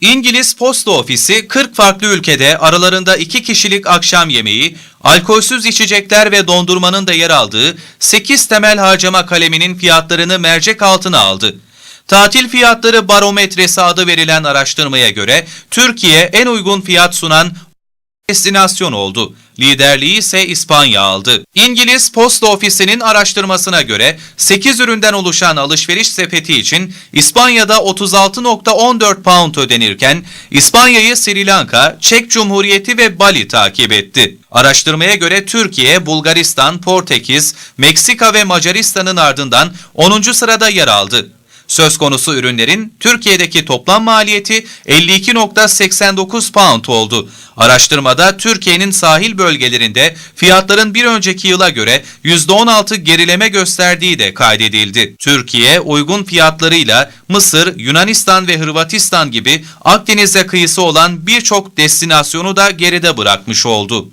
İngiliz Posta Ofisi 40 farklı ülkede aralarında 2 kişilik akşam yemeği, alkolsüz içecekler ve dondurmanın da yer aldığı 8 temel harcama kaleminin fiyatlarını mercek altına aldı. Tatil fiyatları barometresi adı verilen araştırmaya göre Türkiye en uygun fiyat sunan destinasyon oldu. Liderliği ise İspanya aldı. İngiliz Posta Ofisi'nin araştırmasına göre 8 üründen oluşan alışveriş sepeti için İspanya'da 36.14 pound ödenirken İspanya'yı Sri Lanka, Çek Cumhuriyeti ve Bali takip etti. Araştırmaya göre Türkiye, Bulgaristan, Portekiz, Meksika ve Macaristan'ın ardından 10. sırada yer aldı. Söz konusu ürünlerin Türkiye'deki toplam maliyeti 52.89 pound oldu. Araştırmada Türkiye'nin sahil bölgelerinde fiyatların bir önceki yıla göre %16 gerileme gösterdiği de kaydedildi. Türkiye uygun fiyatlarıyla Mısır, Yunanistan ve Hırvatistan gibi Akdeniz'e kıyısı olan birçok destinasyonu da geride bırakmış oldu.